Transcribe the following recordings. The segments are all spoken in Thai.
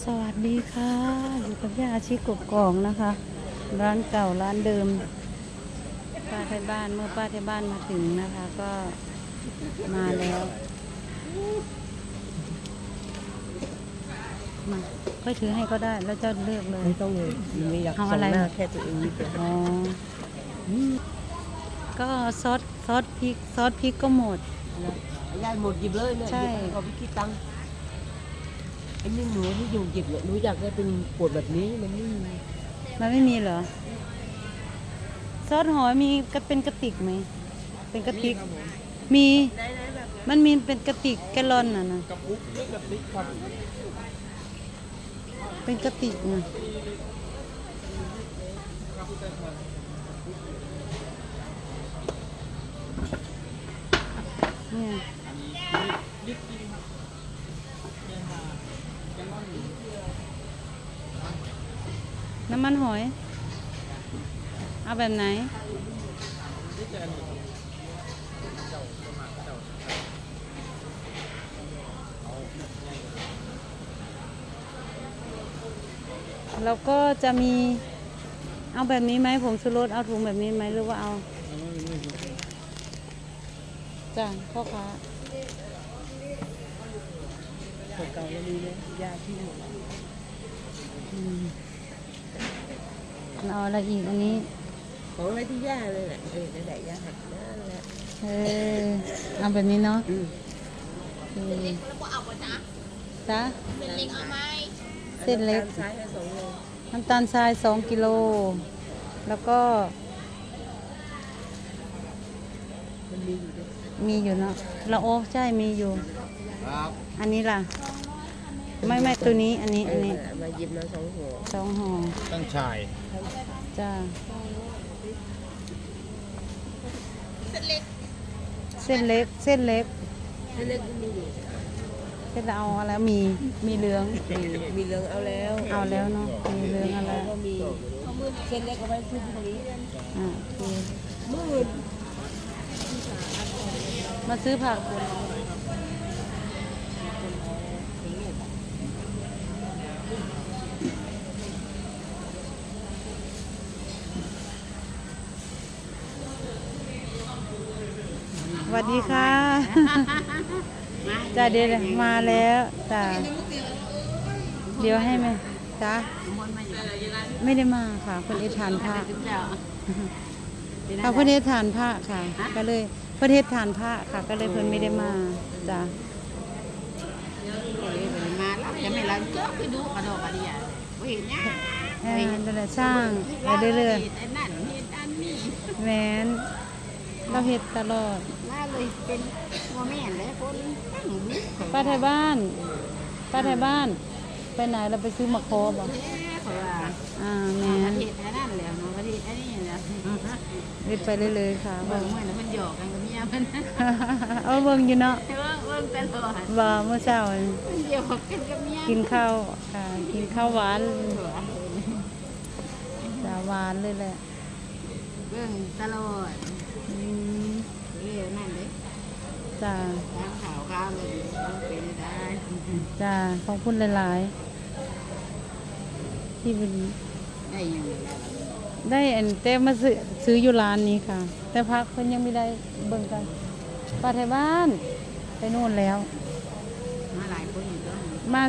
สวัสดีค่ะ อยู่กับย่าอาชีกบกองนะคะ ร้านเก่าร้านเดิมป้าไทยบ้านเมื่อป้าไทยบ้านมาถึงนะคะ ก็มาแล้วมาค่อยถือให้ก็ได้แล้วเจ้าเลือกเลยไม่ต้องเลยไม่อยากเอาส่อะงไรหน้าแค่ตัวเองนิดเดียวอ๋ออืมก็ซอสซอสพริกซอสพริกก็หมดยายหมดหยิบเลยเนี่ยใช่หยิบเอาไปคิดตังค์ ไอ้นี่หนูที่อยู่หยิบเนี่ยหนูอยากได้เป็นขวดแบบนี้มันไม่มีมันไม่มีเหรอ ซอสหอยมีก็เป็นกระติกไหม เป็นกระติก มี มันมีเป็นกระติกแกลลอนน่ะนะ กระปุกไม่กระติกครับเป็นกระติกนะเนี่ย น้ำมันหอย เอาแบบไหน แล้วก็จะมีเอาแบบนี้ไหมผงชูรสเอาถุงแบบนี้ไหมหรือว่าเอาจ้ะพ่อค้า ขวดเก่าเรามีไหมยาที่หมดอืมเอาอะไรอีกอันนี้ ของอะไรที่ย่าเลยแหละเออนั่นแหละย่าหักนั่นแหละเออเอาแบบนี้เนาะอืมเออจ้ะเป็นเล็กเอาไหมเส้นเล็กซ้ายให้สองโลน้ำตาลทรายสองกิโล แล้วก็ มันมีอยู่ด้วยมีอยู่เนาะละโอใช่มีอยู่ ครับอันนี้ล่ะ ไม่ไม่ตัวนี้อันนี้อันนี้เออมาหยิบมาสองหัวสองห่อตั้งชายจ้าเส้นเล็กเส้นเล็กเส้นเล็กเส้นเล็กก็มีอยู่เส้นเอาอะไรมีมีเหลืองมีมีเหลืองเอาแล้ว เอาแล้วเนาะมีเหลืองอะไรก็มีเส้นเล็กเอาไว้ที่ตรงนี้อ่าโอเคมืดมาซื้อผัก วัสดีค่ะจ้าเดี๋ยวมาแล้วจ้าเดี๋ยวให้ไหมจ้าไม่ได้มาค่ะคนเอทานผ้าค่ะคนเอทานผ้าค่ะ ก็เลยประเทศทานผ้าค่ะ ก็เลยเพิ่นไม่ได้มาจ้ามาแล้วจะไม่รับเจ้าไปดูกระดอกกระเดียบ่เห็นเนี่ยเออนั่นแหละสร้างไปเรื่อยไอ้นั่นเห็นอันนี้ๆแม้นเราเฮ็ดตลอดมา เลยเป็นพ่อแม่และคนตั้งดูป้าไทยบ้าน ป้าไทยบ้าน ไปไหนเราไปซื้อมะโคบ่แท้เขาว่าอ่าปแม่นระเทศอันนั้นแหล้วเนาะประเทศอันนี้แหล้วเฮ็ดไปเรื่อยๆค่ะเบิ่งเหมือนมันหยอกกันกับเมียมันเอาเบิ่งอยู่เนาะเบิ่งเบิ่งตลอดว่าเมื่อเช้านี่มันหยอกกันกับเมียกินข้าวค่ะกินข้าวหวานจะหวานเลยแหละเบิ่งตลอดอืมเอ้ยนั่นเด้ จ้าทางข่าวข้าวเลยเป็นได้จ้าขอบคุณหลาย ๆ ที่เป็นได้ยังได้อันแต่มาซื้อซื้ออยู่ร้านนี้ค่ะ แต่พักเพิ่นยังไม่ได้เบิ่งกันป้าไทยบ้าน ไปนู่นแล้ว มาหลายคนอยู่แล้วมา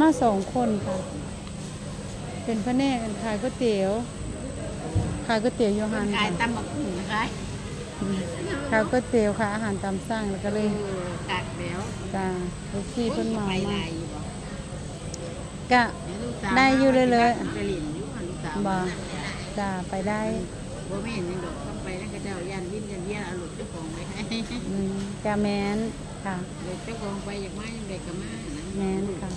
มาสองคนค่ะ เป็นพระแนกกันขายก๋วยเตี๋ยว ขายก๋วยเตี๋ยวโยฮันกายค่ะ ตำบักหุ่งขาย ขายก๋วยเตี๋ยวขายอาหารตามสั่งแล้วก็เลยเออกัดแล้วจ้าลูกพี่เพิ่นมาไปมาลายอยู่บ่กะลูกสาวได้อยู่เลยเลยไปเรียนอยู่อะลูกสาวบ่จ้าไปได้บ่แม่นยังดอกต้องไปนั่นก็เจ้าย่านวินยันเวียนเอารถเจ้าของไปให้อืมกะแมนค่ะรถเจ้าของไปอยากมายังไดก็มานะแมนค่ะ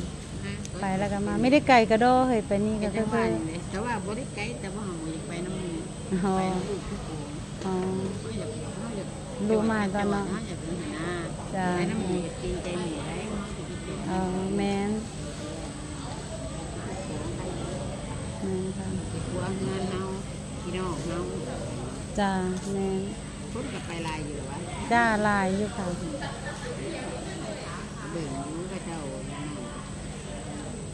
ฮะไปแล้วก็มาไม่ได้ไกลกระโดดเฮ้ยไปนี่ก็ก็จะคือว่าอยู่เลยแต่ว่าบ่ได้ไกลแต่ว่าเฮาอยากไปน้ำหมู่อ๋อ ไปน้ำลูกทุกคน อ๋อเฮาอยากเฮาอยากรู้มาตอนเนาะเฮาอยากเป็นหัวหน้าจ้ะไปน้ำหมู่อยากกินใจหมู่ได้เฮาสิไปกินอ๋อแมนแมนค่ะไปครัวงานเฮาพี่น้องเฮาจ้าแมนคนก็ไปลายอยู่วะจ้าลายอยู่ค่ะเบิ่งอยู่ก็เจ้า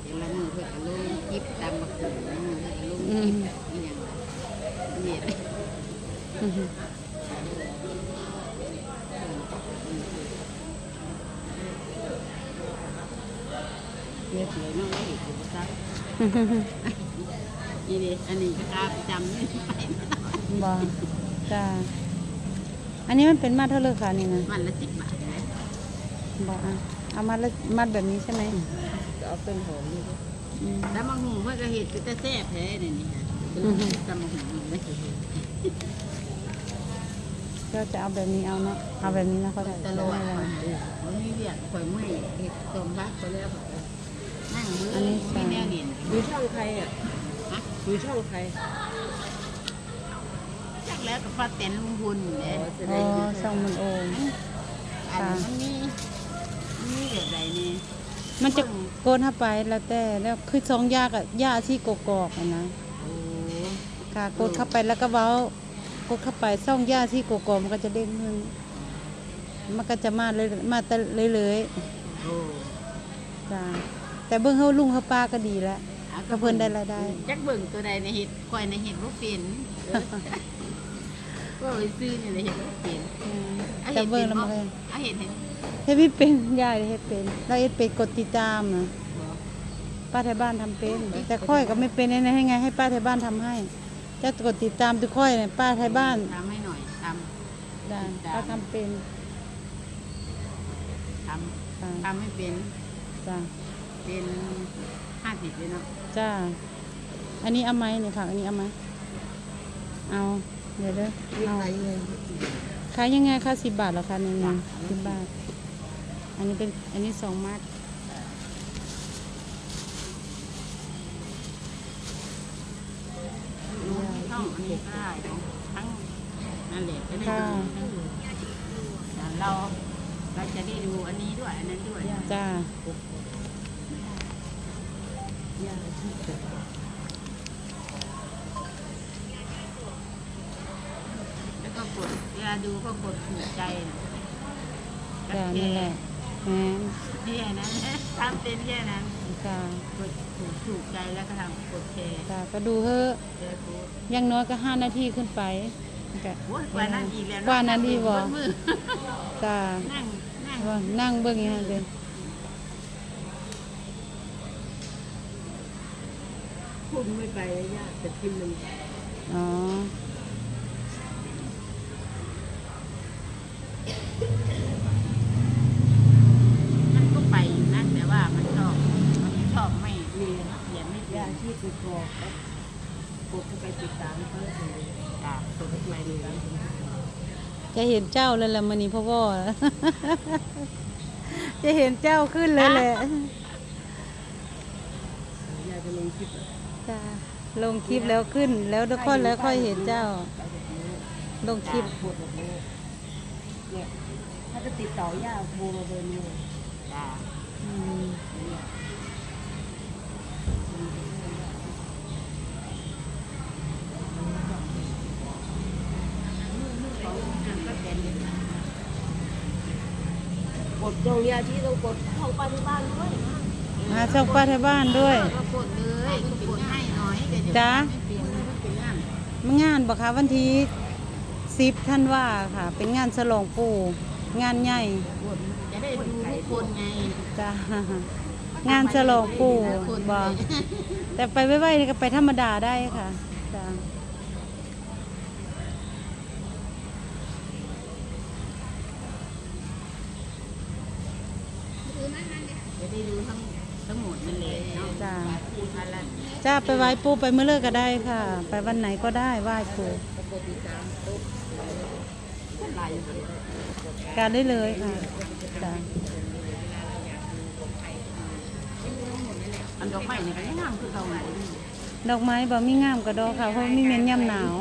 เดี๋ยวละมื้อ เรียกเลยน้องไม่เห็นผมซัก นี่ดิอันนี้ก็กล้าประจำนี่ไปบ่จ้าอันนี้มันเป็นมัดเท่าเลยค่ะนี่นะมันละสิบบาทเลยบ่อะเอามัดละมัดแบบนี้ใช่ไหมจะเอาเป็นหอมนี่ก็อืมแล้วมังหุงเพื่อก็เห็ดก็จะแซ่บแท้เนี่ยนี่ฮะอือฮึตำมังหุงเลยก็จะเอาแบบนี้เอาเนาะเอาแบบนี้นะเขาจะตลอดมันมีเวียกข่อยเมื่อยเห็ดต้มรักก็แล้วนั่งมือมีแนวเห็นดูช่องใครอะฮะดูช่องใครจักแล้วกับป้าแตนลุงพุนเนี่ย อ๋อส่องมันโอม อันมันมีมันมีแบบใดนี่มันจะโกนเข้าไปแล้วแต่แล้วคือซองยากอะยาที่กกอกๆอะนะโอ้ค่ะกดเข้าไปแล้วก็เว้ากดเข้าไปซ่องยาที่กกอกๆมันก็จะเด้งขึ้นมันก็จะมาเลยมาแต่เลยโอ้ๆจ้าแต่เบิ่งเฮาลุงเฮาป้าก็ดีแล้ว ก็เพิ่นได้รายได้จักเบิ่งตัวใดในเห็ดข่อยในเห็ดบ่เป็นก็ไปซื้อนี่ในเห็ดบ่เป็นอืมอาแต่เห็ดเบิ่เป็งนแล้วบ่มันก็อาเห็ดเห็นเฮ็ดไม่เป็นยายเฮ็ดเป็นเราเฮ็ดเป็นกดติดตามนะบ่ป้าไทยบ้านทำเป็น แต่ค่อยก็ไม่เป็นให้ไงให้ป้าไทยบ้านทำให้เจ้ากดติดตามทุกค่อยเนี่ยป้าไทยบ้านทำให้หน่อยทได้ป้าทำเป็นำทจ้าำทำให้เป็นจ้าเป็นห้าสิบเลยเนาะ จ้า อันนี้เอาไหมเนี่ยค่ะอันนี้เอาไหมเอา เดี๋ยวเด้อเอาขายยังไงคะสิบบาทเหรอคะนี่นะสิบบาท อันนี้เป็นอันนี้สองมัดดูที่ช่องอันนี้ก็ได้ทั้งนั่นแหละก็ได้ค่ะดูแต่เราเราจะได้ดูอันนี้ด้วยอันนั้นด้วยจ้า แล้วก็กดเวลาดูก็กดถูกใจนะจ้านี่แหละแหมแค่นั้นทำเป็นแค่นั้นจ้ากดถูกถูกใจแล้วก็ทำกดแชร์จ้าก็ดูเถอะแชร์โพสต์อยังน้อยก็ห้านาทีขึ้นไปก็โอ้ยกว่านั้นอีกแล้วกว่านั้นอีกบ่เบิ่งมือจ้านั่งนั่ง ว่านั่งเบิ่งอย่างนั้นเลย คุณไม่ไปเลยย่าแต่พิมพ์มันอ๋อ มันก็ไปอยู่นะแต่ว่ามันชอบ มันชอบไม่เรียนเขียนไม่เรียย่านที่กูกรอกแล้วกดเข้าไปติดตามเขาเลยจ้ะกดไปเลยจะเห็นเจ้าเลยแหละมันนี้พ่อพ่อ จะเห็นเจ้าขึ้นเลยแหละย่าจะลงคลิปอะ จ้าลงคลิปแล้วขึ้น แล้วทุกคนแล้วค่อยเห็นเจ้า ลงคลิปกดแบบนี้เนี่ยถ้าจะติดต่อย่าโทรมาเบอร์นี้เลยจ้ะอืมก็เป็นกดตรงย่าที่ต้องกดเข้าไปที่บ้านด้วยนะ มาช่องป้าที่บ้านด้วย ก็กดเลยก็กดให้หน่อยก็จะจ๊ะไม่เปลี่ยนไม่เป็นงานมางานบ่คะวันที่สิบท่านว่าค่ะ เป็นงานฉลองปู่งานใหญ่กดจะได้ดูทุกคนไงจ้างานฉลองปู่บ่แต่ไปไว้ๆนี่ก็ไปธรรมดาได้ค่ะจ้าจะได้ดูทั้งทั้งห มดนั่นเลยเนาะจ้าพูดมาแล้วจ้าไปไหว้ปู่ไปเมื่อเลิกก็ได้ค่ะ ไปวันไหนก็ได้ไหว้ปู่กดติดตามปุ๊บไล่การได้เลยค่ะจ้าอันดอกไม้นี่ก็ยังงามคือเก่าไหนดอกไม้บ่มีงามกระดอกค่ะเพราะมีเม็นย่ำหนาว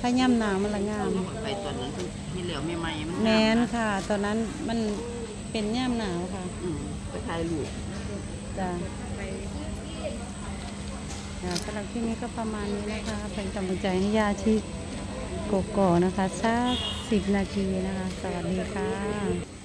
ถ้าย่ำหนาวมันละงามไปตอนนั้นที่เหลือใหม่ๆมันแมนค่ะ ตอนนั้นมันเป็นย่ำหนาวค่ะ อืมไปถ่ายรูป จ้าอ่าสำหรับที่นี้ก็ประมาณนี้นะคะ เป็นกำลังใจให้ยาชีโกโก้นะคะ สักสิบนาทีนะคะ สวัสดีค่ะ